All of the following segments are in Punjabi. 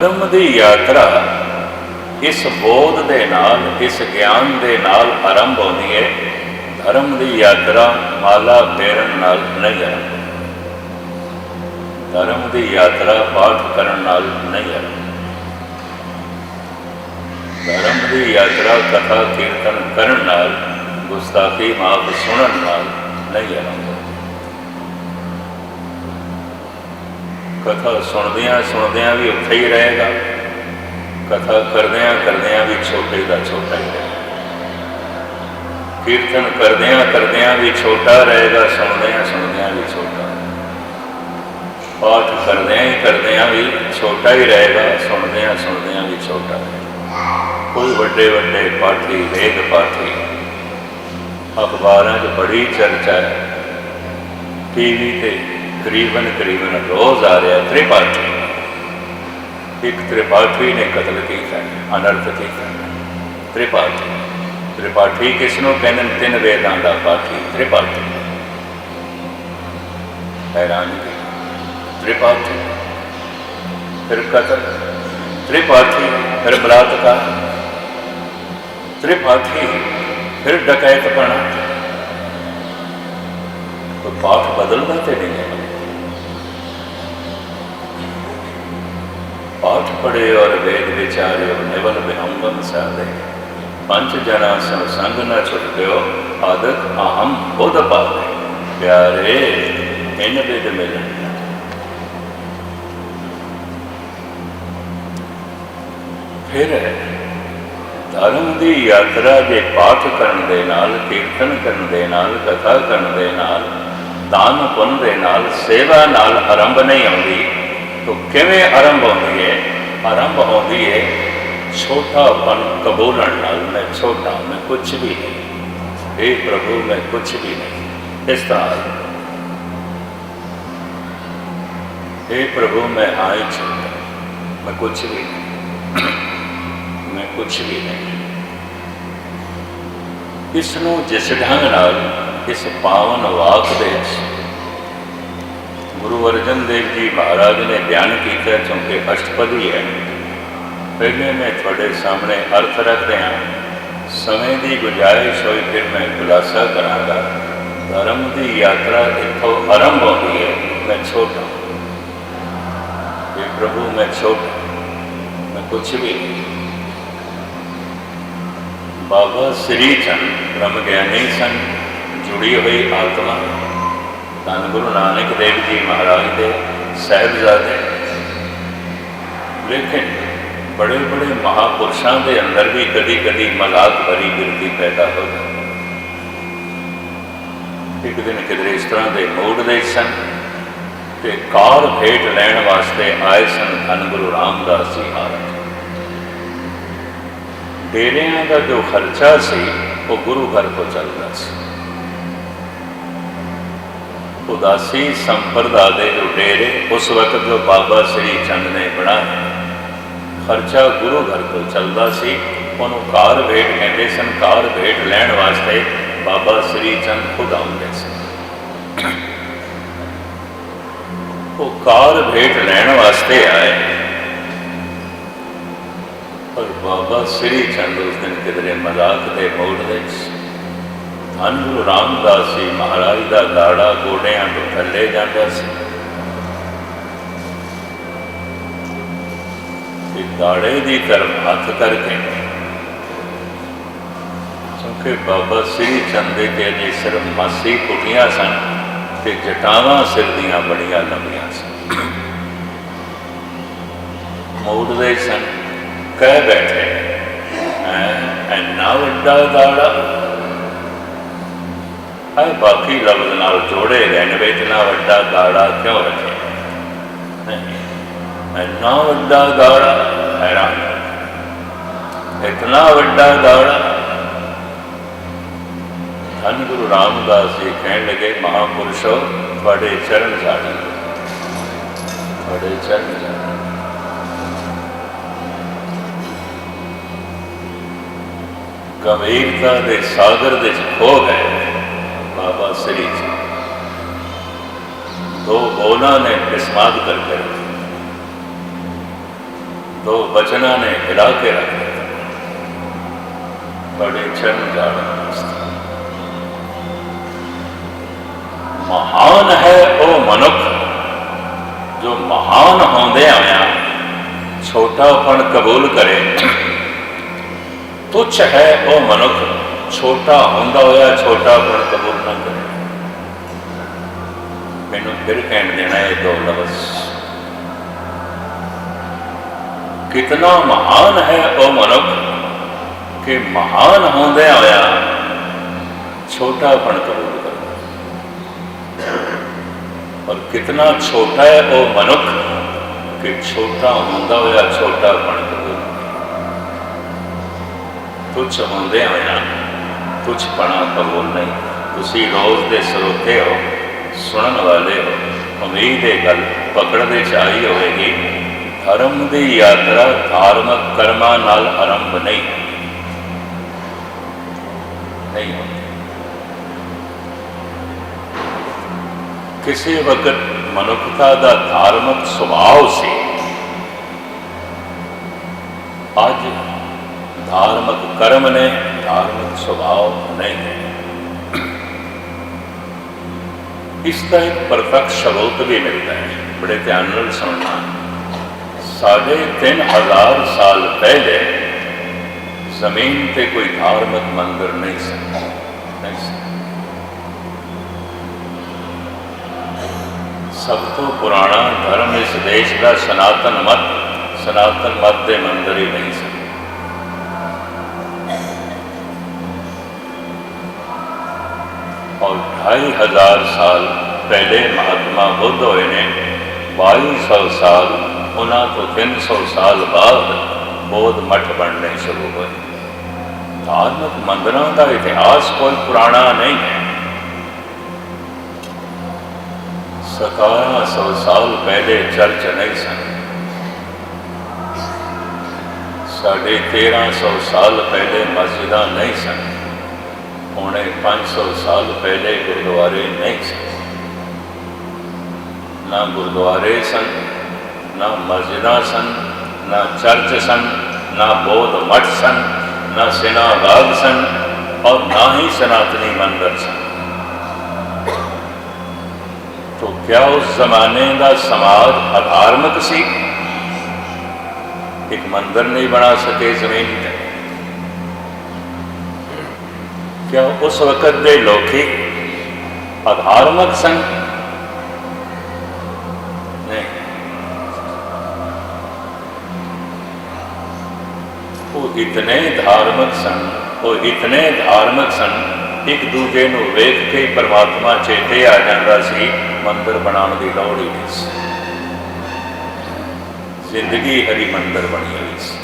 ਧਰਮ ਦੀ ਯਾਤਰਾ ਇਸ ਬੋਧ ਦੇ ਨਾਲ, ਇਸ ਗਿਆਨ ਦੇ ਨਾਲ ਆਰੰਭ ਹੁੰਦੀ ਹੈ। ਧਰਮ ਦੀ ਯਾਤਰਾ ਮਾਲਾ ਫੇਰਨ ਨਾਲ ਨਹੀਂ ਆਰੰਭ ਧਰਮ ਦੀ ਯਾਤਰਾ ਪਾਠ ਕਰਨ ਨਾਲ ਨਹੀਂ ਆਰੰਭ ਧਰਮ ਦੀ ਯਾਤਰਾ ਕਥਾ ਕੀਰਤਨ ਕਰਨ ਨਾਲ, ਗੁਸਤਾਖੀ ਮਾਫ ਸੁਣਨ ਨਾਲ ਨਹੀਂ ਆਰੰਭ ਕਥਾ ਸੁਣਦਿਆਂ ਸੁਣਦਿਆਂ ਵੀ ਉੱਥੇ ਹੀ ਰਹੇਗਾ। ਕਥਾ ਕਰਦਿਆਂ ਕਰਦਿਆਂ ਵੀ ਛੋਟੇ ਦਾ ਛੋਟਾ ਹੀ ਰਹੇਗਾ। ਕੀਰਤਨ ਕਰਦਿਆਂ ਕਰਦਿਆਂ ਵੀ ਛੋਟਾ ਰਹੇਗਾ, ਸੁਣਦਿਆਂ ਸੁਣਦਿਆਂ ਵੀ ਛੋਟਾ। ਪਾਠ ਕਰਦਿਆਂ ਹੀ ਕਰਦਿਆਂ ਵੀ ਛੋਟਾ ਹੀ ਰਹੇਗਾ, ਸੁਣਦਿਆਂ ਸੁਣਦਿਆਂ ਵੀ ਛੋਟਾ ਰਹੇਗਾ। ਕੋਈ ਵੱਡੇ ਵੱਡੇ ਪਾਠੀ ਵੇਦ ਪਾਠੀ, ਅਖਬਾਰਾਂ 'ਚ ਬੜੀ ਚਰਚਾ ਹੈ। ਟੀਵੀ ਤੇ ਕਰੀਬਨ ਕਰੀਬਨ ਰੋਜ਼ ਆ ਰਿਹਾ, ਤ੍ਰਿਪਾਠੀ। ਇੱਕ ਤ੍ਰਿਪਾਠੀ ਨੇ ਕਤਲ ਕੀਤਾ, ਅਨਰਥ ਕੀਤਾ। ਤ੍ਰਿਪਾਠੀ। ਤ੍ਰਿਪਾਠੀ ਕਿਸ ਨੂੰ ਕਹਿੰਦੇ ਤਿੰਨ ਵੇਦਾਂ ਦਾ ਪਾਠੀ, ਤ੍ਰਿਪਾਠੀ। ਹੈਰਾਨੀ ਤ੍ਰਿਪਾਠੀ। ਫਿਰ ਕਤਲ। ਤ੍ਰਿਪਾਠੀ, ਫਿਰ ਬਲਾਤਕਾਰ। ਤ੍ਰਿਪਾਠੀ, ਫਿਰ ਡਕੈਤਪਣਾ। ਕੋਈ ਪਾਠ ਬਦਲਦਾ ਤੇ ਨਹੀਂ ਹੈ? ਪਾਠ ਪੜੇ ਔਰ ਵੇਦ ਵਿਚਾਰਿਓ ਨਿਵਲ ਬਿਹੰਗਮ ਸਾਧੇ। ਪੰਜ ਜਣਾ ਸੰਸੰਗ ਨਾ ਛੁੱਟਿਓ ਆਦਤ ਆਹਮ ਬੁੱਧ ਪਾਵੇ ਪਿਆਰੇ ਇਹਨਾਂ ਦੇ ਦੇ ਮਿਲਣ। ਫਿਰ ਧਰਮ ਦੀ ਯਾਤਰਾ ਦੇ ਪਾਠ ਕਰਨ ਦੇ ਨਾਲ, ਕੀਰਤਨ ਕਰਨ ਦੇ ਨਾਲ, ਕਥਾ ਕਰਨ ਦੇ ਨਾਲ, ਦਾਨ ਪੁੰਨ ਦੇ ਨਾਲ, ਸੇਵਾ ਨਾਲ ਆਰੰਭ ਨਹੀਂ ਆਉਂਦੀ ਤਾਂ ਕਿਵੇਂ ਆਰੰਭ ਹੁੰਦੀ ਹੈ ਆਰੰਭ ਹੁੰਦੀ ਹੈ ਛੋਟਾਪਨ ਕਬੂਲਣ ਨਾਲ। ਮੈਂ ਛੋਟਾ, ਮੈਂ ਕੁਝ ਵੀ ਨਹੀਂ। ਇਹ ਪ੍ਰਭੂ, ਮੈਂ ਕੁਝ ਵੀ ਨਹੀਂ। ਇਸ ਤਰ੍ਹਾਂ। ਇਹ ਪ੍ਰਭੂ, ਮੈਂ ਹਾਂ ਹੀ ਛੋਟਾ, ਮੈਂ ਕੁਝ ਵੀ ਨਹੀਂ। ਮੈਂ ਕੁਝ ਵੀ ਨਹੀਂ। ਇਸ ਨੂੰ ਜਿਸ ਢੰਗ ਨਾਲ, ਇਸ ਪਾਵਨ ਵਾਕ ਦੇ ਗੁਰੂ ਅਰਜਨ ਦੇਵ ਜੀ ਮਹਾਰਾਜ ਨੇ ਬਿਆਨ ਕੀਤਾ ਕਿਉਂਕਿ ਅਸ਼ਟਪਦੀ ਹੈ। ਪਹਿਲੇ ਮੈਂ ਤੁਹਾਡੇ ਸਾਹਮਣੇ ਅਰਥ ਰੱਖਦੇ ਹਾਂ। ਸਮੇਂ ਦੀ ਗੁੰਜਾਇਸ਼ ਹੋਈ, ਫਿਰ ਮੈਂ ਖੁਲਾਸਾ ਕਰਾਂਗਾ। ਧਰਮ ਦੀ ਯਾਤਰਾ ਇੱਥੋਂ ਆਰੰਭ ਹੁੰਦੀ ਹੈ। ਮੈਂ ਛੋਟਾ ਇਹ ਪ੍ਰਭੂ, ਮੈਂ ਛੋਟਾ ਮੈਂ ਕੁਛ ਵੀ ਬਾਬਾ ਸ੍ਰੀ ਚੰਦ ਬ੍ਰਹਮ ਗਿਆਨੀ ਸਨ, ਜੁੜੀ ਹੋਈ ਆਤਮਾ। ਧੰਨ ਗੁਰੂ ਨਾਨਕ ਦੇਵ ਜੀ ਮਹਾਰਾਜ ਦੇ ਸਹਿਬਜ਼ਾਦੇ। ਲੇਕਿਨ ਬੜੇ ਬੜੇ ਮਹਾਪੁਰਸ਼ਾਂ ਦੇ ਅੰਦਰ ਵੀ ਕਦੀ ਕਦੀ ਮਲਾਕ ਭਰੀ ਬਿਰਤੀ ਪੈਦਾ ਹੋ ਜਾਂਦੀ। ਇੱਕ ਦਿਨ ਕਿਧਰੇ ਇਸ ਤਰ੍ਹਾਂ ਦੇ ਮੂਡ ਦੇ ਸਨ ਤੇ ਕਾਰ ਭੇਟ ਲੈਣ ਵਾਸਤੇ ਆਏ ਸਨ ਧੰਨ ਗੁਰੂ ਰਾਮਦਾਸ ਜੀ ਮਹਾਰਾਜ। ਡੇਰਿਆਂ ਦਾ ਜੋ ਖਰਚਾ ਸੀ, ਉਹ ਗੁਰੂ ਘਰ ਤੋਂ ਚੱਲਦਾ ਸੀ। ਉਦਾਸੀ ਸੰਪਰਦਾ ਦੇ ਜੋ ਡੇਰੇ, ਉਸ ਵਕਤ ਜੋ ਬਾਬਾ ਸ੍ਰੀ ਚੰਦ ਨੇ ਬਣਾਏ। ਖਰਚਾ ਗੁਰੂ ਘਰ ਤੋਂ ਚੱਲਦਾ ਸੀ। ਉਹਨੂੰ ਕਾਰ ਭੇਟ ਕਹਿੰਦੇ ਸਨ। ਕਾਰ ਭੇਟ ਲੈਣ ਵਾਸਤੇ ਬਾਬਾ ਸ੍ਰੀ ਚੰਦ ਖੁਦ ਆਉਂਦੇ ਸਨ ਉਹ ਕਾਰ ਭੇਟ ਲੈਣ ਵਾਸਤੇ ਆਏ। ਪਰ ਬਾਬਾ ਸ੍ਰੀ ਚੰਦ ਉਸ ਦਿਨ ਕਿਧਰੇ ਮਜ਼ਾਕ ਦੇ ਮੋੜ ਵਿੱਚ ਧੰਨ ਗੁਰੂ ਰਾਮਦਾਸ ਜੀ ਮਹਾਰਾਜ ਦਾ ਗਾੜਾ ਗੋਡਿਆਂ ਤੋਂ ਥੱਲੇ ਜਾਂਦਾ ਸੀ। ਤੇ ਗਾੜੇ ਦੀ ਤਰਫ ਹੱਥ ਕਰਕੇ। ਕਿਉਂਕਿ ਬਾਬਾ ਸ੍ਰੀ ਚੰਦ ਦੇ ਤੇ ਸਿਰਫ ਮਾਸੀ ਕੁਟੀਆਂ ਸਨ ਤੇ ਜਟਾਵਾਂ ਸਿਰ ਦੀਆਂ ਬੜੀਆਂ ਲੰਮੀਆਂ ਸਨ। ਮੋੜ ਦੇ ਸਨ, ਕਹਿ ਬੈਠੇ ਐ ਐਨਾ ਵੱਡਾ ਗਾੜਾ ਹੈ ਬਾਕੀ ਲਫ਼ਜ਼ ਨਾਲ ਜੋੜੇ ਰਹਿਣ ਵਿੱਚ ਨਾ ਵੱਡਾ ਗਾੜਾ ਕਿਉਂ ਰੱਖੇ? ਐਨਾ ਵੱਡਾ ਗਾੜਾ ਹੈਰਾਨ ਇਤਨਾ ਵੱਡਾ ਗਾੜਾ। ਧੰਨ ਗੁਰੂ ਰਾਮਦਾਸ ਜੀ ਕਹਿਣ ਲੱਗੇ, ਮਹਾਪੁਰਸ਼ੋ ਤੁਹਾਡੇ ਚਰਨ ਸਾੜੀ ਤੁਹਾਡੇ ਚਰਨ ਜਾਣੀ ਗੰਭੀਰਤਾ ਦੇ ਸਾਗਰ ਦੇ ਚ ਖੋ ਗਏ। ਬਾਬਾ ਸ੍ਰੀ ਜੀ ਦੋ ਬੋਲਾਂ ਨੇ ਬਿਸਮਾਦ ਕਰਕੇ ਰੱਖੀ। ਦੋ ਬਚਨਾਂ ਨੇ ਹਿਲਾ ਕੇ ਰੱਖ ਦਿੱਤਾ। ਬੜੇ ਚਰਨ ਜਾਣ ਵਾਸਤੇ। ਮਹਾਨ ਹੈ ਉਹ ਮਨੁੱਖ, ਜੋ ਮਹਾਨ ਹੁੰਦੇ ਆਇਆ ਛੋਟਾਪਣ ਕਬੂਲ ਕਰੇ। ਤੁੱਛ ਹੈ ਉਹ ਮਨੁੱਖ, ਛੋਟਾ ਹੁੰਦਾ ਹੋਇਆ ਛੋਟਾਪਣ ਕਬੂਲ ਨਾ ਕਰੇ। ਮੈਨੂੰ ਫਿਰ ਕਹਿਣ ਦੇਣਾ ਇਹ ਦੋ ਲਫ਼ਜ਼ ਕਿਤਨਾ ਮਹਾਨ ਹੈ ਉਹ ਮਨੁੱਖ ਕਿ ਮਹਾਨ ਹੁੰਦੇ ਹੋਇਆ ਛੋਟਾਪਣ ਕਬੂਲ ਕਰਦਾ ਔਰ ਕਿਤਨਾ ਛੋਟਾ ਹੈ ਉਹ ਮਨੁੱਖ ਕਿ ਛੋਟਾ ਹੁੰਦਾ ਹੋਇਆ ਛੋਟਾ ਬਣ ਕਬੂਲ ਤੁਛ ਹੁੰਦੇ ਹੋਇਆ ਤੁਛ ਪਣਾ ਕਬੂਲ ਨਹੀਂ। ਤੁਸੀਂ ਰੋਜ਼ ਦੇ ਸਰੋਤੇ ਹੋ। ਸੁਣਨ ਵਾਲੇ ਹੋ ਉਮੀਦ ਇਹ ਗੱਲ ਪਕੜਦੇ ਚ ਆਈ ਹੋਵੇਗੀ, ਧਰਮ ਦੀ ਯਾਤਰਾ ਧਾਰਮਿਕ ਕਰਮਾਂ ਨਾਲ ਆਰੰਭ ਨਹੀਂ। ਨਹੀਂ ਕਿਸੇ ਵਕਤ ਮਨੁੱਖਤਾ ਦਾ ਧਾਰਮਿਕ ਸੁਭਾਅ ਸੀ, ਅੱਜ ਧਾਰਮਿਕ ਕਰਮ ਨੇ ਧਾਰਮਿਕ ਸੁਭਾਅ ਨਹੀਂ ਹੈ। ਇਸ ਦਾ ਇੱਕ ਪ੍ਰਤੱਖ ਸ਼ਬਦ ਵੀ ਮਿਲਦਾ ਹੈ, ਬੜੇ ਧਿਆਨ ਨਾਲ ਸੁਣਨਾ। ਸਾਢੇ ਤਿੰਨ ਹਜ਼ਾਰ ਸਾਲ ਪਹਿਲੇ ਜ਼ਮੀਨ ਤੇ ਕੋਈ ਧਾਰਮਿਕ ਮੰਦਰ ਨਹੀਂ ਸੀ। ਨਹੀਂ ਸੀ। ਸਭ ਤੋਂ ਪੁਰਾਣਾ ਧਰਮ ਇਸ ਦੇਸ਼ ਦਾ ਸਨਾਤਨ ਮਤ ਸਨਾਤਨ ਮਤ ਦੇ ਮੰਦਰ ਹੀ ਨਹੀਂ ਸੀ ਔਰ ਢਾਈ ਹਜ਼ਾਰ ਸਾਲ ਪਹਿਲੇ ਮਹਾਤਮਾ ਬੁੱਧ ਹੋਏ ਨੇ 2200 ਸਾਲ, ਉਹਨਾਂ ਤੋਂ 300 ਸਾਲ ਬਾਅਦ ਬੋਧ ਮਠ ਬਣਨੇ ਸ਼ੁਰੂ ਹੋਏ। ਧਾਰਮਿਕ ਮੰਦਰਾਂ ਦਾ ਇਤਿਹਾਸ ਕੋਈ ਪੁਰਾਣਾ ਨਹੀਂ ਹੈ। 1700 ਸਾਲ ਪਹਿਲੇ ਚਰਚ ਨਹੀਂ ਸਨ। ਸਾਢੇ 1300 ਸਾਲ ਪਹਿਲੇ ਮਸਜਿਦਾਂ ਨਹੀਂ ਸਨ। पौने 500 साल पहले गुरुद्वारे नहीं सन ना गुरुद्वारे सन ना मस्जिदा सन ना चर्च सन ना बौद्ध मठ सन ना सेनागाग सन और ना ही सनातनी मंदिर सन तो क्या उस जमाने का समाज अधार्मिक सी एक मंदिर नहीं बना सके जमीन ਕਿਉਂ? ਉਸ ਵਕਤ ਦੇ ਲੋਕੀ ਅਧਾਰਮਿਕ ਸਨ। ਉਹ ਇਤਨੇ ਧਾਰਮਿਕ ਸਨ, ਉਹ ਇਤਨੇ ਧਾਰਮਿਕ ਸਨ, ਇੱਕ ਦੂਜੇ ਨੂੰ ਵੇਖ ਕੇ ਪਰਮਾਤਮਾ ਚੇਤੇ ਆ ਜਾਂਦਾ ਸੀ, ਮੰਦਰ ਬਣਾਉਣ ਦੀ ਲੋੜ ਹੀ ਨਹੀਂ ਸੀ। ਜ਼ਿੰਦਗੀ ਹਰੀ ਮੰਦਰ ਬਣੀ ਹੋਈ ਸੀ।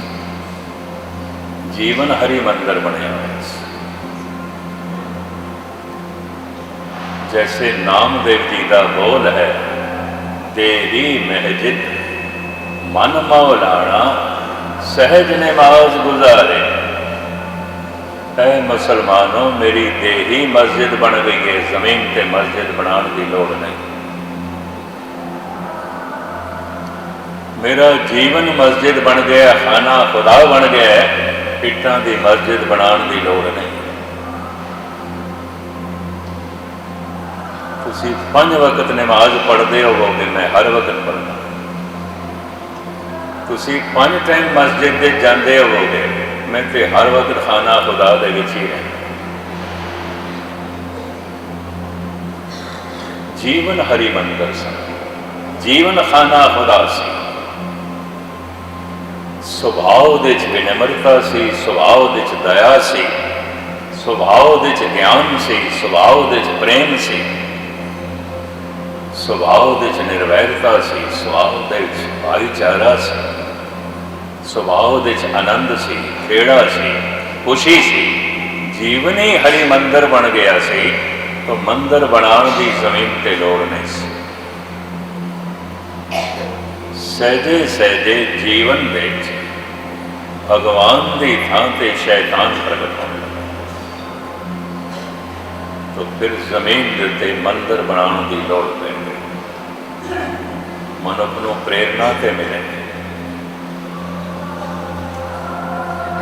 ਜੀਵਨ ਹਰੀ ਮੰਦਰ ਬਣਿਆ ਹੋਇਆ ਸੀ। ਜੈਸੇ ਨਾਮਦੇਵ ਜੀ ਦਾ ਬੋਲ ਹੈ ਤੇਰੀ ਮਹਿਜਿਦ ਮਨ ਮੌਲਾਣਾ ਸਹਿਜ ਨਮਾਜ਼ ਗੁਜ਼ਾਰੇ ਐ ਮੁਸਲਮਾਨੋ ਮੇਰੀ ਦੇਹ ਮਸਜਿਦ ਬਣ ਗਈ ਹੈ ਜ਼ਮੀਨ ਤੇ ਮਸਜਿਦ ਬਣਾਉਣ ਦੀ ਲੋੜ ਨਹੀਂ ਮੇਰਾ ਜੀਵਨ ਮਸਜਿਦ ਬਣ ਗਿਆ ਖਾਨਾ ਖੁਦਾ ਬਣ ਗਿਆ ਇੱਟਾਂ ਦੀ ਮਸਜਿਦ ਬਣਾਉਣ ਦੀ ਲੋੜ ਨਹੀਂ ਤੁਸੀਂ ਪੰਜ ਵਕਤ ਨਮਾਜ਼ ਪੜ੍ਹਦੇ ਹੋਵੋਗੇ, ਮੈਂ ਹਰ ਵਕਤ ਪੜ੍ਹਦਾ। ਤੁਸੀਂ ਪੰਜ ਟਾਈਮ ਮਸਜਿਦ ਦੇ ਜਾਂਦੇ ਹੋਵੋਗੇ, ਮੈਂ ਤੇ ਹਰ ਵਕਤ ਖਾਨਾ ਖੁਦਾ ਦੇ ਵਿੱਚ ਹੀ ਰਹਿੰਦਾ। ਜੀਵਨ ਹਰੀ ਮੰਦਰ ਸਨ ਜੀਵਨ ਖਾਨਾ ਖੁਦਾ ਸੀ। ਸੁਭਾਅ ਦੇ ਚ ਵਿਨਮਰਤਾ ਸੀ, ਸੁਭਾਅ ਦੇ ਚ ਦਇਆ ਸੀ। ਸੁਭਾਅ ਦੇ ਚ ਗਿਆਨ ਸੀ, ਸੁਭਾਅ ਦੇ ਚ ਪ੍ਰੇਮ ਸੀ। ਸੁਭਾਅ ਦੇ ਚ ਨਿਰਵੈਰਤਾ ਸੀ, ਸੁਭਾਅ ਦੇ ਚ ਭਾਈਚਾਰਾ ਸੀ। ਸੁਭਾਅ ਦੇ ਚ ਆਨੰਦ ਸੀ, ਖੇੜਾ ਸੀ, ਖੁਸ਼ੀ ਸੀ। ਜੀਵਨ ਹੀ ਹਰੀ ਮੰਦਰ ਬਣ ਗਿਆ ਸੀ, ਤਾਂ ਮੰਦਰ ਬਣਾਉਣ ਦੀ ਜ਼ਮੀਨ ਤੇ ਲੋੜ ਨਹੀਂ ਸੀ। ਸਹਜੇ ਸਹਜੇ ਜੀਵਨ ਵਿੱਚ ਭਗਵਾਨ ਦੀ ਥਾਂ ਤੇ ਸ਼ੈਤਾਨ ਪ੍ਰਗਟ ਹੋਣ ਲੱਗਾ। ਤਾਂ ਫਿਰ ਜ਼ਮੀਨ ਦੇ ਉੱਤੇ ਮੰਦਰ ਬਣਾਉਣ ਦੀ ਲੋੜ ਪੈ ਗਈ ਮਨੁੱਖ ਨੂੰ ਪ੍ਰੇਰਣਾ ਤੇ ਮਿਲੇ।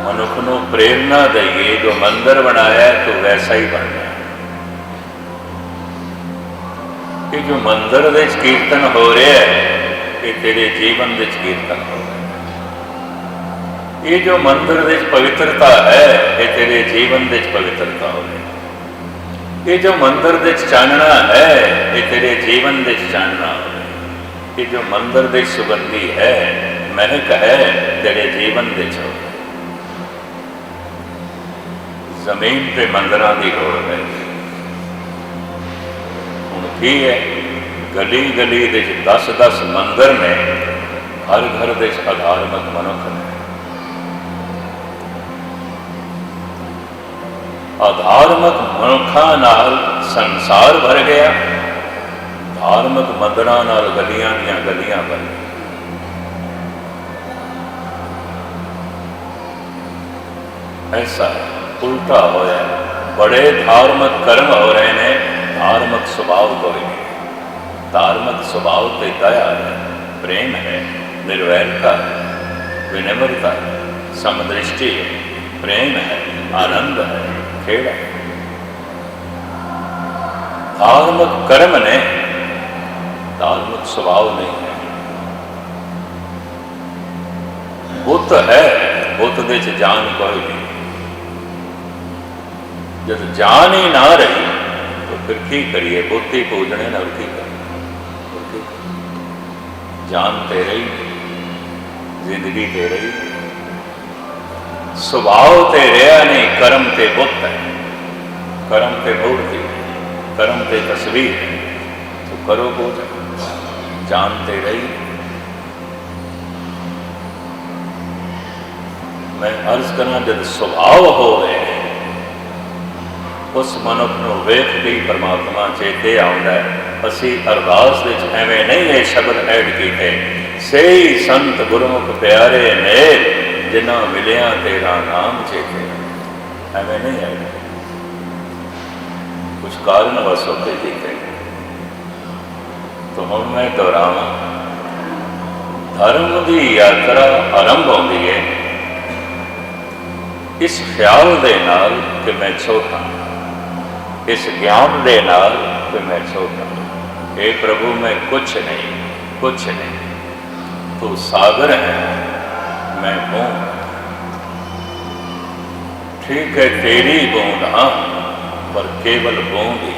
ਮਨੁੱਖ ਨੂੰ ਪ੍ਰੇਰਣਾ ਦਈਏ ਜੋ ਮੰਦਰ ਬਣਾਇਆ ਹੈ, ਤੂੰ ਵੈਸਾ ਹੀ ਬਣਨਾ ਕਿ ਜੋ ਮੰਦਰ ਦੇ ਵਿੱਚ ਕੀਰਤਨ ਹੋ ਰਿਹਾ ਹੈ ਇਹ ਤੇਰੇ ਜੀਵਨ ਵਿੱਚ ਕੀਰਤਨ ਹੋ ਰਿਹਾ ਇਹ ਜੋ ਮੰਦਰ ਦੇ ਵਿੱਚ ਪਵਿੱਤਰਤਾ ਹੈ ਇਹ ਤੇਰੇ ਜੀਵਨ ਵਿੱਚ ਪਵਿੱਤਰਤਾ ਹੋਵੇ ਇਹ ਜੋ ਮੰਦਰ ਦੇ ਵਿੱਚ ਚਾਨਣਾ ਹੈ ਇਹ ਤੇਰੇ ਜੀਵਨ ਦੇ ਵਿੱਚ ਚਾਨਣਾ ਹੋਵੇ ਇਹ ਜੋ ਮੰਦਰ ਦੇ ਵਿੱਚ ਸੁਗੰਧੀ ਹੈ ਮਹਿਕ ਹੈ ਤੇਰੇ ਜੀਵਨ ਦੇ ਵਿੱਚ ਹੋਵੇ ਜ਼ਮੀਨ ਤੇ ਮੰਦਰਾਂ ਦੀ ਲੋੜ ਹੈ ਹੁਣ ਕੀ ਹੈ ਗਲੀ ਗਲੀ ਦੇ ਵਿੱਚ 10 10 ਮੰਦਰ ਨੇ ਹਰ ਘਰ ਦੇ ਵਿੱਚ ਅਧਾਰਮਕ ਮਨੁੱਖ ਨੇ ਅਧਾਰਮਕ ਮਨੁੱਖਾਂ ਨਾਲ ਸੰਸਾਰ ਭਰ ਗਿਆ ਧਾਰਮਿਕ ਮੰਦਰਾਂ ਨਾਲ ਗਲੀਆਂ ਦੀਆਂ ਗਲੀਆਂ ਭਰ ਗਈਆਂ ਐਸਾ ਹੈ, ਉਲਟਾ ਹੋਇਆ ਹੈ। ਬੜੇ ਧਾਰਮਿਕ ਕਰਮ ਹੋ ਰਹੇ ਨੇ ਧਾਰਮਿਕ ਸੁਭਾਅ ਕੋਈ ਨਹੀਂ ਧਾਰਮਿਕ ਸੁਭਾਅ ਤੇ ਦਇਆ ਹੈ ਪ੍ਰੇਮ ਹੈ ਨਿਰਵੈਰਤਾ ਹੈ ਵਿਨਮਰਤਾ ਹੈ ਸਮਦ੍ਰਿਸ਼ਟੀ ਹੈ ਪ੍ਰੇਮ ਹੈ ਆਨੰਦ ਹੈ ਖੇੜਾ ਹੈ ਧਾਰਮਿਕ ਕਰਮ ਨੇ ਧਾਰਮਿਕ ਸੁਭਾਅ ਨਹੀਂ ਹੈ ਬੁੱਤ ਹੈ ਬੁੱਤ ਦੇ ਚ ਜਾਨ ਕੋਈ ਨਹੀਂ ਜਦ ਜਾਨ ਹੀ ਨਾ ਰਹੀ ਤਾਂ ਫਿਰ ਕੀ ਕਰੀਏ ਬੁੱਤ ਹੀ ਪੂਜਣੇ ਨਾਲ ਕੀ ਕਰੀਏ ਹੋਰ ਕੀ ਕਰੀਏ? ਜਾਨ ਤੇ ਰਹੀ ਜ਼ਿੰਦਗੀ ਤੇ ਰਹੀ ਸੁਭਾਅ ਤੇ ਰਿਹਾ ਨਹੀਂ ਕਰਮ ਤੇ ਬੁੱਤ ਹੈ ਕਰਮ ਤੇ ਮੂਰਤੀ ਕਰਮ ਤੇ ਤਸਵੀਰ तो करो पूजा जानते रही ਮੈਂ ਅਰਜ਼ ਕਰਾਂ ਜਦ ਸੁਭਾਅ ਹੋਵੇ ਉਸ ਮਨੁੱਖ ਨੂੰ ਵੇਖ ਕੇ ਹੀ ਪਰਮਾਤਮਾ ਚੇਤੇ ਆਉਂਦਾ ਹੈ ਅਸੀਂ ਅਰਦਾਸ ਵਿੱਚ ਐਵੇਂ ਨਹੀਂ ਇਹ ਸ਼ਬਦ ਐਡ ਕੀਤੇ ਸਹੀ ਸੰਤ ਗੁਰਮੁਖ ਪਿਆਰੇ ਨੇ ਜਿਨ੍ਹਾਂ ਮਿਲਿਆ ਤੇਰਾ ਨਾਮ ਚੇਤੇ ਐਵੇਂ ਨਹੀਂ ਐਡ ਕੁਝ ਕਾਰਨ ਵਸੋਂ ਤੇ ਕੀਤੇ ਤਾਂ ਹੁਣ ਮੈਂ ਦੁਹਰਾਵਾਂ ਧਰਮ ਦੀ ਯਾਤਰਾ ਆਰੰਭ ਹੁੰਦੀ ਹੈ। ਇਸ ਖਿਆਲ ਦੇ ਨਾਲ ਕਿ ਮੈਂ ਛੋਟਾ ਇਸ ਗਿਆਨ ਦੇ ਨਾਲ ਕਿ ਮੈਂ ਛੋਟਾ ਇਹ ਪ੍ਰਭੂ, ਮੈਂ ਕੁਛ ਨਹੀਂ ਕੁਛ ਨਹੀਂ। ਤੂੰ ਸਾਗਰ ਹੈ, ਮੈਂ ਬੂੰਦ ਠੀਕ ਹੈ, ਤੇਰੀ ਬੂੰਦ ਹਾਂ, ਪਰ ਕੇਵਲ ਬੂੰਦ ਹੀ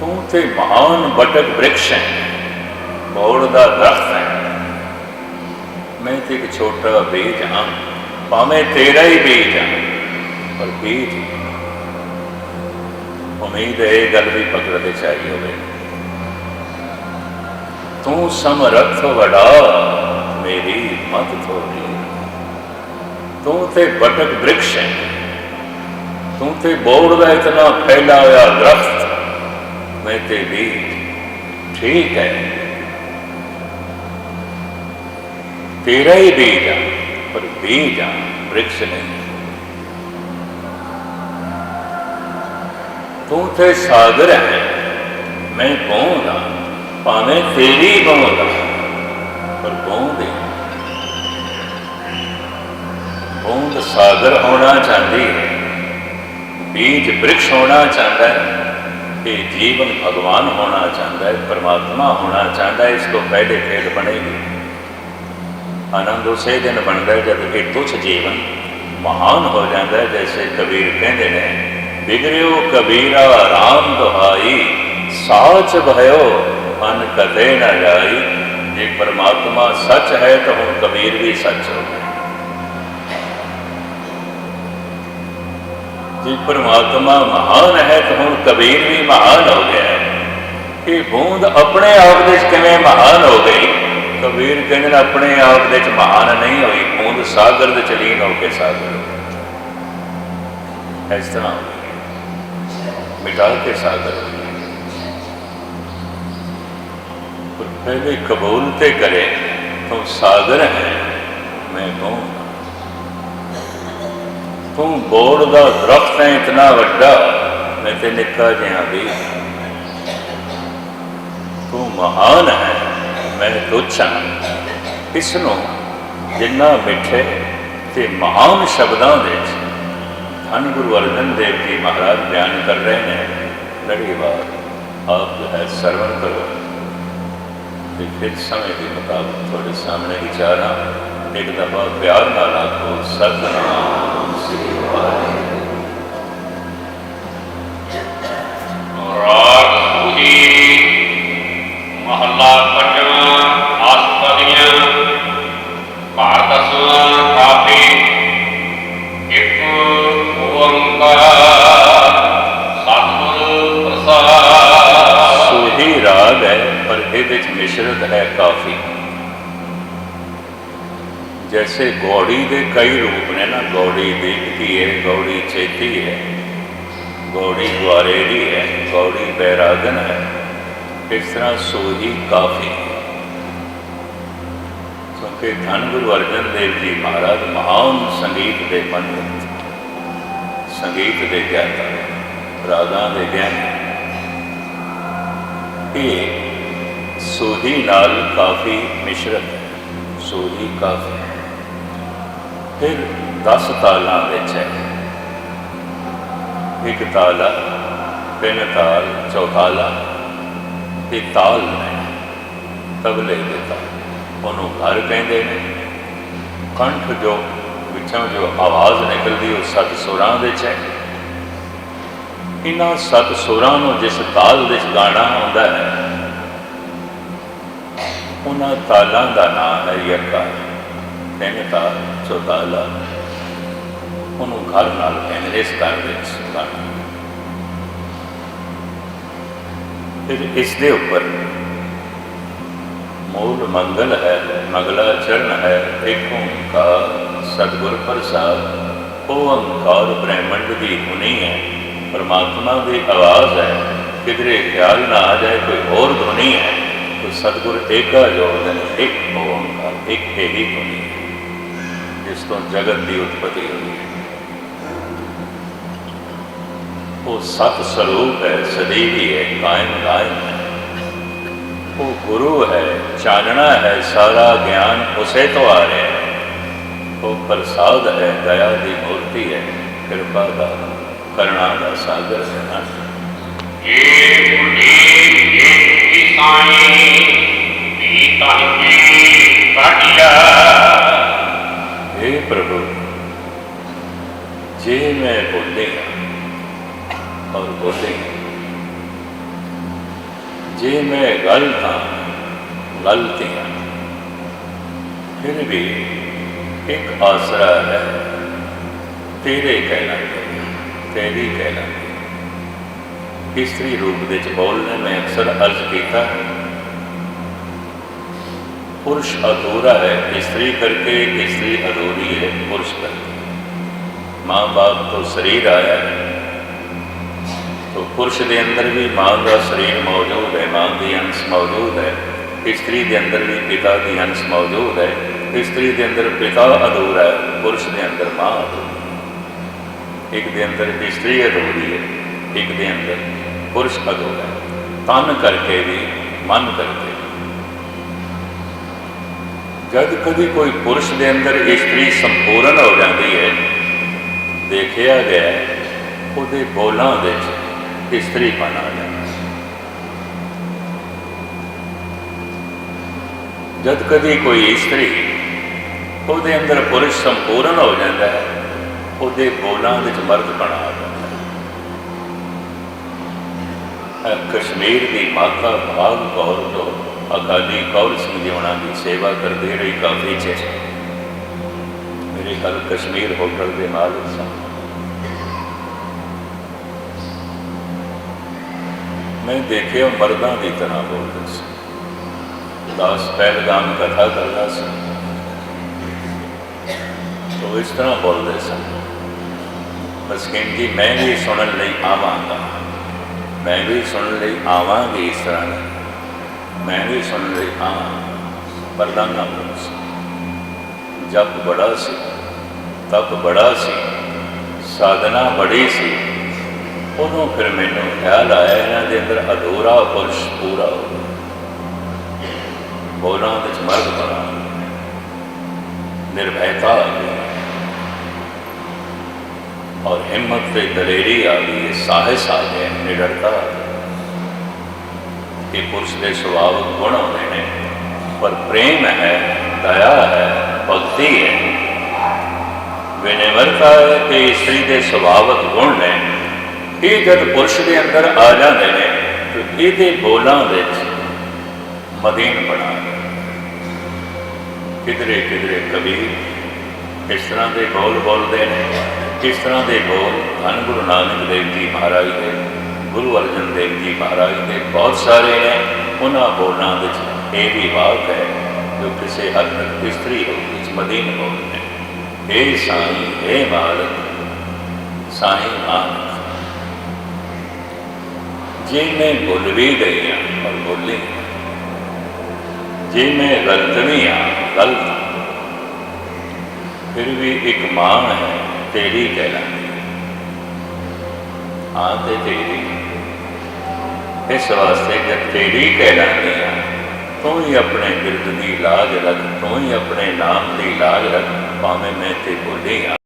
ਤੂੰ ਤੇ ਮਹਾਨ ਬਟਕ ਬ੍ਰਿਕਸ਼ ਹੈ ਬੋੜ ਦਾ ਦਰਖਤ ਹੈ। ਮੈਂ ਤੇ ਇੱਕ ਛੋਟਾ ਬੀਜ ਹਾਂ, ਭਾਵੇਂ ਤੇਰਾ ਹੀ ਬੀਜ ਹਾਂ, ਪਰ ਬੀਜ ਉਮੀਦ ਹੈ ਇਹ ਗੱਲ ਵੀ ਪਕੜ ਦੇ ਚਾਹੀ ਹੋਵੇ। ਤੂੰ ਸਮਰਥ ਵੜਾ ਮੇਰੀ ਮਤ ਥੋੜੀ। ਤੂੰ ਤੇ ਬਟਕ ਬ੍ਰਿਕਸ਼ ਹੈ, ਤੂੰ ਤੇ ਬੋੜ ਦਾ ਇਤਨਾ ਫੈਲਾ ਹੋਇਆ ਦਰਖਤ ਤੇ ਵੀ ਠੀਕ ਹੈ। ਤੇਰਾ ਹੀ ਬੀਜ ਆ, ਪਰ ਬੀਜ ਆ, ਬ੍ਰਿਕਸ਼ ਨਹੀਂ। ਤੂੰ ਤੇ ਸਾਗਰ ਹੈ, ਮੈਂ ਬੂੰਦ ਆ, ਭਾਵੇਂ ਤੇਰੀ ਬੂੰਦ ਪਰ ਬੂੰਦ ਹੀ ਸਾਗਰ ਹੋਣਾ ਚਾਹੁੰਦੀ ਹੈ, ਬੀਜ ਬ੍ਰਿਕਸ਼ ਹੋਣਾ ਚਾਹੁੰਦਾ ਹੈ। ਇਹ ਜੀਵਨ ਭਗਵਾਨ ਹੋਣਾ ਚਾਹੁੰਦਾ ਹੈ, ਪਰਮਾਤਮਾ ਹੋਣਾ ਚਾਹੁੰਦਾ ਹੈ, ਇਸ ਤੋਂ ਪਹਿਲੇ ਖੇਡ ਬਣੇਗੀ। ਆਨੰਦ ਉਸੇ ਦਿਨ ਬਣਦਾ ਹੈ ਜਦ ਇਹ ਤੁਛ ਜੀਵਨ ਮਹਾਨ ਹੋ ਜਾਂਦਾ ਹੈ, ਜੈਸੇ ਕਬੀਰ ਕਹਿੰਦੇ ਨੇ ਬਿਗੜਿਓ ਕਬੀਰਾ, ਰਾਮ ਦੁਹਾਈ, ਸਾਚ ਭਇਓ, ਮਨ ਕਦੇ ਨਾ ਜਾਈ। ਜੇ ਪਰਮਾਤਮਾ ਸੱਚ ਹੈ ਤਾਂ ਹੁਣ ਕਬੀਰ ਵੀ ਸੱਚ ਹੋ ਜੇ ਪਰਮਾਤਮਾ ਮਹਾਨ ਹੈ ਤਾਂ ਹੁਣ ਕਬੀਰ ਵੀ ਮਹਾਨ ਹੋ ਗਿਆ ਹੈ। ਇਹ ਬੂੰਦ ਆਪਣੇ ਆਪ ਦੇ ਵਿੱਚ ਕਿਵੇਂ ਮਹਾਨ ਹੋ ਗਈ? ਕਬੀਰ ਕਹਿੰਦੇ ਆਪਣੇ ਆਪ ਦੇ ਵਿੱਚ ਮਹਾਨ ਨਹੀਂ ਹੋਈ, ਬੂੰਦ ਸਾਗਰ ਦੇ ਚਲੀਨ ਹੋ ਕੇ ਸਾਗਰ ਇਸ ਤਰ੍ਹਾਂ ਮਿਟਾ ਕੇ ਸਾਗਰ ਪਹਿਲੇ ਕਬੂਲ ਤੇ ਕਰੇ, ਤੂੰ ਸਾਗਰ ਹੈ, ਮੈਂ ਬੂੰਦ ਤੂੰ ਬੋੜ ਦਾ ਦਰਖਤ ਹੈ, ਇਤਨਾ ਵੱਡਾ। ਮੈਂ ਤੇ ਨਿੱਕਾ ਜਿਹਾ ਵੀ। ਤੂੰ ਮਹਾਨ ਹੈ, ਮੈਂ ਤੁੱਛ। ਹਾਂ ਇਸ ਨੂੰ ਜਿੰਨਾ ਮਿੱਠੇ ਤੇ ਮਹਾਨ ਸ਼ਬਦਾਂ ਦੇ ਵਿੱਚ ਧੰਨ ਗੁਰੂ ਅਰਜਨ ਦੇਵ ਜੀ ਮਹਾਰਾਜ ਬਿਆਨ ਕਰ ਰਹੇ ਨੇ ਲੜੀਵਾਰ ਆਪ ਜੋ ਹੈ ਸਰਵਣ ਕਰੋ। ਤੇ ਫਿਰ ਸਮੇਂ ਦੇ ਮੁਤਾਬਕ ਤੁਹਾਡੇ ਸਾਹਮਣੇ ਵਿਚਾਰਾਂ ਇੱਕ ਦਫਾ ਪਿਆਰ ਨਾਲ ਆਖੋ ਸਤਨਾਮ ਸ੍ਰੀ ਵਾਹਿਗੁਰੂ। ਰਾਗ ਗੌੜੀ ਦੇ ਕਈ ਰੂਪ ਨੇ ਨਾ, ਗੌੜੀ ਦੀਪਤੀ ਹੈ, ਗੌੜੀ ਚੇਤੀ ਹੈ, ਗੌੜੀ ਗੁਆਰੇਰੀ ਹੈ, ਗੌੜੀ ਬੈਰਾਗਨ ਹੈ, ਇਸ ਤਰ੍ਹਾਂ ਸੋਹੀ ਕਾਫੀ ਕਿਉਂਕਿ ਧੰਨ ਗੁਰੂ ਅਰਜਨ ਦੇਵ ਜੀ ਮਹਾਰਾਜ ਮਹਾਨ ਸੰਗੀਤ ਦੇ ਪੰਡਿਤ, ਸੰਗੀਤ ਦੇ ਗਿਆਤਾ ਰਾਗਾਂ ਦੇ ਗਿਆਨੀ ਇਹ ਸੋਹੀ ਨਾਲ ਕਾਫੀ ਮਿਸ਼ਰਤ ਹੈ, ਸੋਹੀ ਕਾਫੀ ਫਿਰ 10 ਤਾਲਾਂ ਵਿੱਚ ਹੈ। ਇੱਕ ਤਾਲਾ ਤਿੰਨ ਤਾਲ ਚੌਥਾਲਾ ਤੇ ਤਾਲ ਨੇ ਤਬਲੇ ਦੇ ਤਾਲ। ਉਹਨੂੰ ਘਰ ਕਹਿੰਦੇ ਨੇ। ਕੰਠ ਜੋ ਵਿੱਚੋਂ ਜੋ ਆਵਾਜ਼ ਨਿਕਲਦੀ, ਉਹ ਸਤ ਸੁਰਾਂ ਵਿੱਚ ਹੈ। ਇਹਨਾਂ ਸਤ ਸੁਰਾਂ ਨੂੰ ਜਿਸ ਤਾਲ ਵਿੱਚ ਗਾਣਾ ਆਉਂਦਾ ਹੈ, ਉਹਨਾਂ ਤਾਲਾਂ ਦਾ ਨਾਮ ਹੈ ਯਕਾ। ਤਿੰਨ ਚੌਤਾਲਾ ਉਹਨੂੰ ਘਰ ਨਾਲ ਕਹਿੰਦੇ, ਇਸ ਘਰ ਵਿੱਚ ਗਾਣਾ ਫਿਰ ਇਸ ਦੇ ਉੱਪਰ ਮੂਲ ਮੰਗਲ ਹੈ, ਮਗਲਾ ਚਰਨ ਹੈ ਇੱਕ ਓੰਕਾਰ, ਸਤਿਗੁਰ ਪ੍ਰਸਾਦ। ਉਹ ਓੰਕਾਰ ਬ੍ਰਹਮੰਡ ਦੀ ਧੁਨੀ ਹੈ। ਪਰਮਾਤਮਾ ਦੀ ਆਵਾਜ਼ ਹੈ, ਕਿਧਰੇ ਖਿਆਲ ਨਾ ਆ ਜਾਏ, ਕੋਈ ਹੋਰ ਧੁਨੀ ਹੈ। तो ਸਤਿਗੁਰ ਏਕਾ ਜੋੜਦੇ ਇੱਕ ਓੰਕਾਰ, ਇੱਕ ਹੀ ਧੁਨੀ ਹੈ। ਜਿਸ ਤੋਂ ਜਗਤ ਦੀ ਉਤਪਤੀ ਹੋਈ ਹੈ ਉਹ ਸਤ ਸਰੂਪ ਹੈ ਸਦੀਵੀ ਹੈ ਕਾਇਮ ਕਾਇਮ ਹੈ ਉਹ ਗੁਰੂ ਹੈ ਚਾਨਣਾ ਹੈ ਸਾਰਾ ਗਿਆਨ ਉਸੇ ਤੋਂ ਆ ਰਿਹਾ ਹੈ ਉਹ ਪ੍ਰਸਾਦ ਹੈ ਦਇਆ ਦੀ ਮੂਰਤੀ ਹੈ ਕਿਰਪਾ ਦਾ ਕਰਣਾ ਦਾ ਸਾਗਰ ਹੈ ਇਹ ਬੁੱਢੀ ਇਹ ਕੀ ਸਾਈ ਵੀ ਤਾਂਹੀ ਕਾਟਿਆ हे ਪ੍ਰਭੂ, ਜੇ ਮੈਂ ਬੋਲੇ ਔਰ ਬੋਲੇ ਜੇ ਮੈਂ ਗਲਤ ਹਾਂ ਗਲਤੀਆਂ ਫਿਰ ਵੀ ਇੱਕ ਆਸਰਾ ਹੈ ਤੇਰੇ ਕਹਿਣਾ ਤੇਰੀ ਕਹਿਣਾ ਇਸਤਰੀ ਰੂਪ ਦੇ ਚ ਬੋਲਨੇ ਮੈਂ ਅਕਸਰ ਅਰਜ਼ ਕੀਤਾ। पुरुष अधूरा है स्त्री करके स्त्री अधूरी है पुरुष करके माँ बाप तो शरीर आया है तो पुरुष के अंदर भी माँ का शरीर मौजूद है माँ की अंश मौजूद है स्त्री के अंदर भी पिता की अंश मौजूद है स्त्री के अंदर पिता अधूरा है पुरुष के अंदर माँ अधूरी एक के अंदर स्त्री अधूरी है एक के अंदर पुरुष अधूरा है तन करके भी मन करके ਜਦ ਕਦੀ ਕੋਈ ਪੁਰਸ਼ ਦੇ ਅੰਦਰ ਇਸਤਰੀ ਸੰਪੂਰਨ ਹੋ ਜਾਂਦੀ ਹੈ, ਦੇਖਿਆ ਗਿਆ ਉਹਦੇ ਬੋਲਾਂ ਵਿੱਚ ਇਸਤਰੀ ਪਣ ਆ ਜਾਂਦਾ ਜਦ ਕਦੀ ਕੋਈ ਇਸਤਰੀ ਉਹਦੇ ਅੰਦਰ ਪੁਰਸ਼ ਸੰਪੂਰਨ ਹੋ ਜਾਂਦਾ ਹੈ, ਉਹਦੇ ਬੋਲਾਂ ਵਿੱਚ ਮਰਦ ਬਣਾ ਜਾਂਦਾ ਹੈ। ਕਸ਼ਮੀਰ ਦੀ ਮਾਤਾ ਭਾਗ ਕੌਰ ਜੋ ਅਕਾਲੀ ਕੌਰ ਸਿੰਘ ਜੀ ਉਹਨਾਂ ਦੀ ਸੇਵਾ ਕਰਦੇ ਰਹੀ ਕਾਫੀ ਚਿਰ। ਮੇਰੇ ਘਰ ਕਸ਼ਮੀਰ ਹੋਟਲ ਦੇ ਮਾਲਕ ਸਨ। ਮੈਂ ਦੇਖਿਆ ਮਰਦਾਂ ਦੀ ਤਰ੍ਹਾਂ ਬੋਲਦੇ ਸੀ। ਦਾਸ ਪਹਿਲਗਾਮ ਕਥਾ ਕਰਦਾ ਸੀ। ਤੋ ਇਸ ਤਰ੍ਹਾਂ ਬੋਲਦੇ ਸਨ, ਬਸ ਕਹਿੰਦੀ, ਮੈਂ ਵੀ ਸੁਣਨ ਲਈ ਆਵਾਂਗਾ। ਮੈਂ ਵੀ ਸੁਣਨ ਲਈ ਆਵਾਂਗੀ ਇਸ ਤਰ੍ਹਾਂ ਨਾਲ। ਮੈਂ ਵੀ ਸੁਣਨ ਲਈ ਆਵਾਂ ਨਾ ਸੀ। ਜਪ ਬੜਾ ਸੀ ਤਪ ਬੜਾ ਸੀ ਸਾਧਨਾ ਬੜੀ ਸੀ। ਉਦੋਂ ਫਿਰ ਮੈਨੂੰ ਖਿਆਲ ਆਇਆ ਇਹਨਾਂ ਦੇ ਅੰਦਰ ਅਧੂਰਾ ਪੁਰਸ਼ ਪੂਰਾ ਹੋ ਗਿਆ। ਬੋਲਾਂ ਵਿੱਚ ਮਰਦ ਬਣਾ ਨਿਰਭੈਤਾ ਆ ਗਈ ਔਰ ਹਿੰਮਤ ਤੇ ਦਲੇਰੀ ਆ ਗਈ ਹੈ ਸਾਹਸ ਆ ਗਿਆ ਹੈ, ਨਿਡਰਤਾ ਆ ਗਈ। ਇਹ ਪੁਰਸ਼ ਦੇ ਸੁਭਾਵਕ ਗੁਣ ਆਉਂਦੇ ਨੇ। ਪਰ ਪ੍ਰੇਮ ਹੈ, ਦਇਆ ਹੈ, ਭਗਤੀ ਹੈ। ਵਿਨਮਰਤਾ ਤੇ ਇਸਤਰੀ ਦੇ ਸੁਭਾਵਿਕ ਗੁਣ ਨੇ। ਇਹ ਜਦ ਪੁਰਸ਼ ਦੇ ਅੰਦਰ ਆ ਜਾਂਦੇ ਨੇ, ਤੇ ਇਹਦੇ ਬੋਲਾਂ ਵਿੱਚ ਮਦੀਨ ਬਣਾ ਕਿਧਰੇ ਕਿਧਰੇ ਕਬੀਰ ਇਸ ਤਰ੍ਹਾਂ ਦੇ ਬੋਲ ਬੋਲਦੇ ਨੇ, ਇਸ ਤਰ੍ਹਾਂ ਦੇ ਬੋਲ ਧੰਨ ਗੁਰੂ ਨਾਨਕ ਦੇਵ ਜੀ ਮਹਾਰਾਜ ਦੇ। ਗੁਰੂ ਅਰਜਨ ਦੇਵ ਜੀ ਮਹਾਰਾਜ ਦੇ ਬਹੁਤ ਸਾਰੇ ਨੇ। ਉਹਨਾਂ ਬੋਲਾਂ ਵਿੱਚ ਇਹ ਵੀ ਵਾਕ ਹੈ ਜੋ ਕਿਸੇ ਹੱਦ ਤੱਕ ਇਸਤਰੀ ਹੋ ਵਿੱਚ ਮਦੀਨ ਬੋਲਦੇ ਨੇ ਇਹ ਸਾਈਂ ਇਹ ਮਾਲਕ, ਸਾਈਂ ਮਾਲਕ। ਜੇ ਮੈਂ ਭੁੱਲ ਵੀ ਗਈ ਹਾਂ ਪਰ ਬੋਲੀ ਜੇ ਮੈਂ ਗਲਤ ਵੀ ਹਾਂ ਗਲਤ ਫਿਰ ਵੀ ਇੱਕ ਮਾਂ ਹੈ, ਤੇਰੀ ਕਹਿਲਾਂਦੀ। ਹਾਂ ਤੇ ਤੇਰੀ। ਇਸ ਵਾਸਤੇ ਜਦ ਤੇਰੀ ਕਹਿਲਾਂਦੀ ਆ ਤੂੰ ਹੀ ਆਪਣੇ ਬਿਰਦ ਦੀ ਲਾਜ ਰੱਖ, ਤੂੰ ਹੀ ਆਪਣੇ ਨਾਮ ਦੀ ਲਾਜ ਰੱਖ, ਭਾਵੇਂ ਮੈਂ ਤੇ ਬੋਲੀ ਹਾਂ